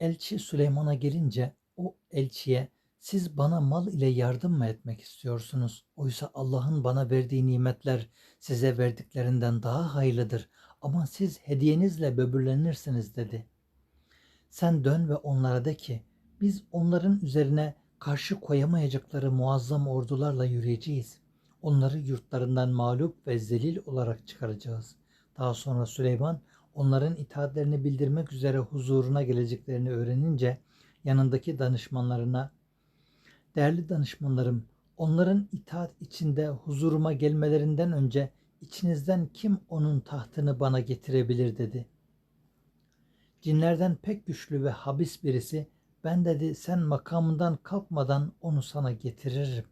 Elçi Süleyman'a gelince o elçiye siz bana mal ile yardım mı etmek istiyorsunuz? Oysa Allah'ın bana verdiği nimetler size verdiklerinden daha hayırlıdır ama siz hediyenizle böbürlenirsiniz dedi. Sen dön ve onlara de ki biz onların üzerine karşı koyamayacakları muazzam ordularla yürüyeceğiz. Onları yurtlarından mağlup ve zelil olarak çıkaracağız. Daha sonra Süleyman onların itaatlerini bildirmek üzere huzuruna geleceklerini öğrenince yanındaki danışmanlarına Değerli danışmanlarım, onların itaat içinde huzuruma gelmelerinden önce içinizden kim onun tahtını bana getirebilir dedi. Cinlerden pek güçlü ve habis birisi ben dedi sen makamından kalkmadan onu sana getiririm.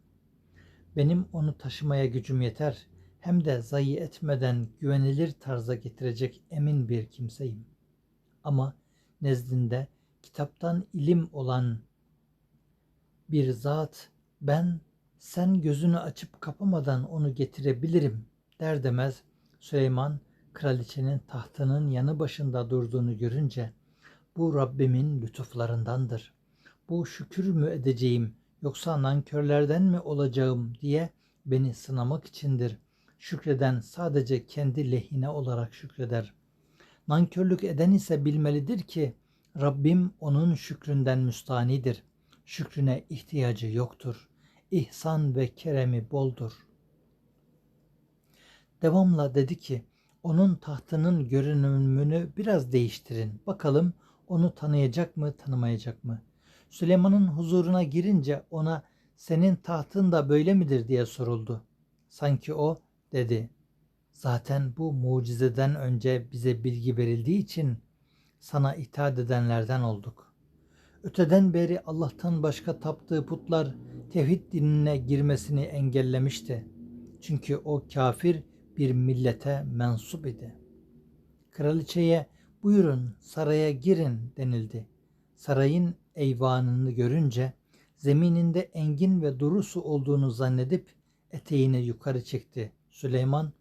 Benim onu taşımaya gücüm yeter. Hem de zayi etmeden güvenilir tarza getirecek emin bir kimseyim. Ama nezdinde kitaptan ilim olan bir zat ben sen gözünü açıp kapamadan onu getirebilirim der demez Süleyman kraliçenin tahtının yanı başında durduğunu görünce bu Rabbimin lütuflarındandır. Bu şükür mü edeceğim yoksa nankörlerden mi olacağım diye beni sınamak içindir. Şükreden sadece kendi lehine olarak şükreder. Nankörlük eden ise bilmelidir ki Rabbim onun şükründen müstanidir. Şükrüne ihtiyacı yoktur. İhsan ve keremi boldur. Devamla dedi ki, onun tahtının görünümünü biraz değiştirin. Bakalım onu tanıyacak mı, tanımayacak mı? Süleyman'ın huzuruna girince ona senin tahtın da böyle midir diye soruldu. Sanki o dedi. Zaten bu mucizeden önce bize bilgi verildiği için sana itaat edenlerden olduk. Öteden beri Allah'tan başka taptığı putlar tevhid dinine girmesini engellemişti. Çünkü o kafir bir millete mensup idi. Kraliçeye buyurun saraya girin denildi. Sarayın eyvanını görünce zemininde engin ve duru su olduğunu zannedip eteğini yukarı çekti. Süleyman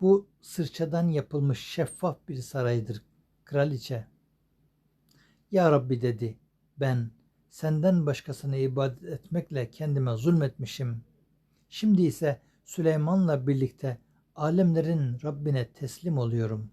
bu sırçadan yapılmış şeffaf bir saraydır kraliçe. Ya Rabbi dedi ben senden başkasına ibadet etmekle kendime zulmetmişim. Şimdi ise Süleyman'la birlikte alemlerin Rabbine teslim oluyorum.